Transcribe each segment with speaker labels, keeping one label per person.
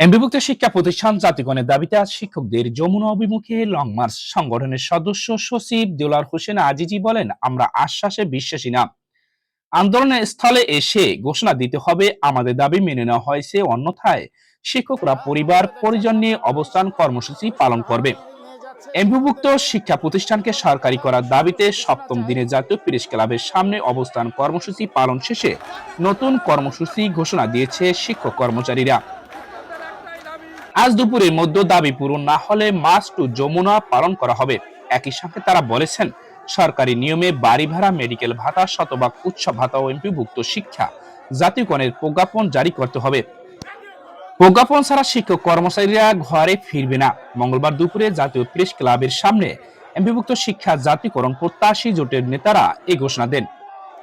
Speaker 1: এমবিভুক্ত শিক্ষা প্রতিষ্ঠান জাতিগণের দাবিতে আজ শিক্ষকদের যমুনা অভিমুখে লং মার্চ সংগঠনের সদস্য সচিব দেওলার হোসেন আজিজি বলেন, আমরা আশ্বাসে বিশ্বাসী না। আন্দোলনের স্থলে এসে ঘোষণা দিতে হবে। আমাদের দাবি মেনে নেওয়া হয়েছে। অন্যথায় শিক্ষকরা পরিবার, পরিজন নিয়ে অবস্থান কর্মসূচি পালন করবে। এমবিভুক্ত শিক্ষা প্রতিষ্ঠানকে সরকারি করার দাবিতে সপ্তম দিনে জাতীয় প্রেস ক্লাবের সামনে অবস্থান কর্মসূচি পালন শেষে নতুন কর্মসূচি ঘোষণা দিয়েছে শিক্ষক কর্মচারীরা। আজ দুপুরের মধ্যে দাবি পূরণ না হলে মাস টু যমুনা পালন করা হবে। একই সাথে তারা বলেছেন, সরকারি নিয়মে বাড়ি ভাড়া মেডিকেল ভাতা, শতভাগ উৎসব ভাতা ও এমপিভুক্ত শিক্ষা জাতীয়করণের প্রজ্ঞাপন জারি করতে হবে। প্রজ্ঞাপন ছাড়া শিক্ষক কর্মচারীরা ঘরে ফিরবে না। মঙ্গলবার দুপুরে জাতীয় প্রেস ক্লাবের সামনে এমপিভুক্ত শিক্ষা জাতীয়করণ প্রত্যাশী জোটের নেতারা এই ঘোষণা দেন।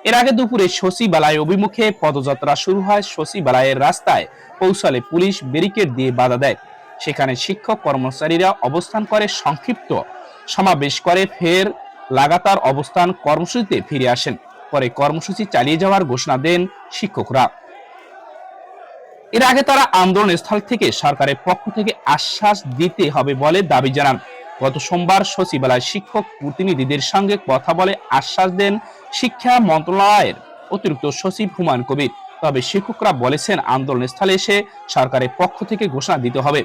Speaker 1: এর আগে দুপুরে সচিবালয় অভিমুখে পদযাত্রা শুরু হয়। সচিবালয়ের রাস্তায় পৌঁছালে পুলিশ ব্যারিকেড দিয়ে বাধা দেয়। সেখানে শিক্ষক কর্মচারীরা অবস্থান করে সংক্ষিপ্ত। সমাবেশ করে, ফের লাগাতার অবস্থান কর্মসূচিতে ফিরে আসেন। পরে কর্মসূচি চালিয়ে যাওয়ার ঘোষণা দেন শিক্ষকরা। এর আগে তারা আন্দোলন স্থল থেকে সরকারের পক্ষ থেকে আশ্বাস দিতে হবে বলে দাবি জানান। গত সোমবার সচিবালয় শিক্ষক প্রতিনিধিদের সঙ্গে কথা বলে আশ্বাস দেন শিক্ষা মন্ত্রণালয়ের অতিরিক্ত সচিব হুমায়ুন কবির। তবে শিক্ষকরা বলেছেন আন্দোলন স্থলে এসে সরকারের পক্ষ থেকে ঘোষণা দিতে হবে।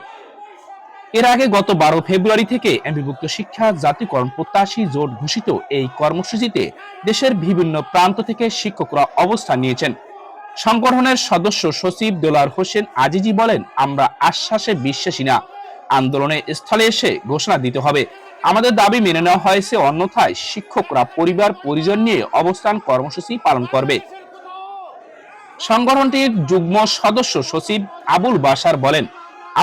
Speaker 1: এর আগে গত বারো ফেব্রুয়ারি থেকে এমবিভুক্ত শিক্ষা, জাতীয়করণ প্রত্যাশী জোট ঘোষিত এই কর্মসূচিতে দেশের বিভিন্ন প্রান্ত থেকে শিক্ষকরা অবস্থান নিয়েছেন। সংগঠনের সদস্য সচিব দোলার হোসেন আজিজি বলেন, আমরা আশ্বাসে বিশ্বাসী না। আন্দোলনে স্থলে এসে ঘোষণা দিতে হবে। আমাদের দাবি মেনে নেওয়া হয়েছে, অন্যথায় শিক্ষকরা পরিবার, পরিজন নিয়ে অবস্থান কর্মসূচি পালন করবে। সংগঠনটির যুগ্ম সদস্য সচিব আবুল বাসার বলেন,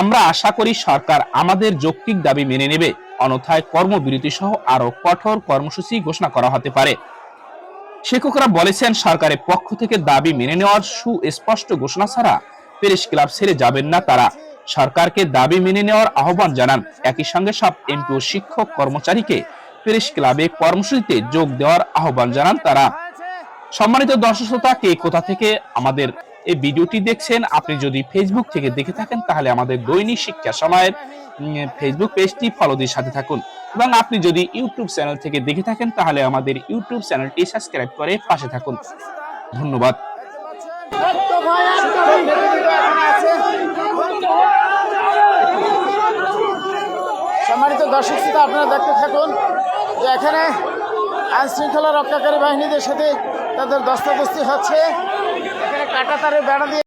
Speaker 1: আমরা আশা করি সরকার আমাদের যৌক্তিক দাবি মেনে নেবে, অন্যথায় কর্মবিরতি সহ আরও কঠোর কর্মসূচি ঘোষণা করা হতে পারে। শিক্ষকরা বলেছেন, সরকারের পক্ষ থেকে দাবি মেনে নেওয়ার সুস্পষ্ট ঘোষণা ছাড়া প্রেস ক্লাব ছেড়ে যাবেন না তারা। সরকারকে দাবি মেনে নেওয়ার আহ্বান জানান। একই সঙ্গে সব এমপি ও শিক্ষক, কর্মচারীকে প্রেস ক্লাবে কর্মসূচিতে যোগ দেওয়ার আহ্বান জানান তারা। সম্মানিত দর্শক শ্রোতা, কে কোথা থেকে আমাদের এই ভিডিওটি দেখছেন, আপনি যদি ফেসবুক থেকে দেখে থাকেন, তাহলে আমাদের দৈনিক শিক্ষা সময়ের ফেসবুক পেজটি ফলো দিয়ে সাথে থাকুন। এবং আপনি যদি ইউটিউব চ্যানেল থেকে দেখে থাকেন, তাহলে আমাদের ইউটিউব চ্যানেলটি সাবস্ক্রাইব করে পাশে থাকুন। ধন্যবাদ।
Speaker 2: সম্মানিত দর্শক শ্রোতা, আপনারা দেখতে থাকুন যে এখানে আইন শৃঙ্খলা রক্ষাকারী বাহিনীদের সাথে তাদের দস্তাদস্তি হচ্ছে। এখানে কাটা তারে বেড়া দিয়ে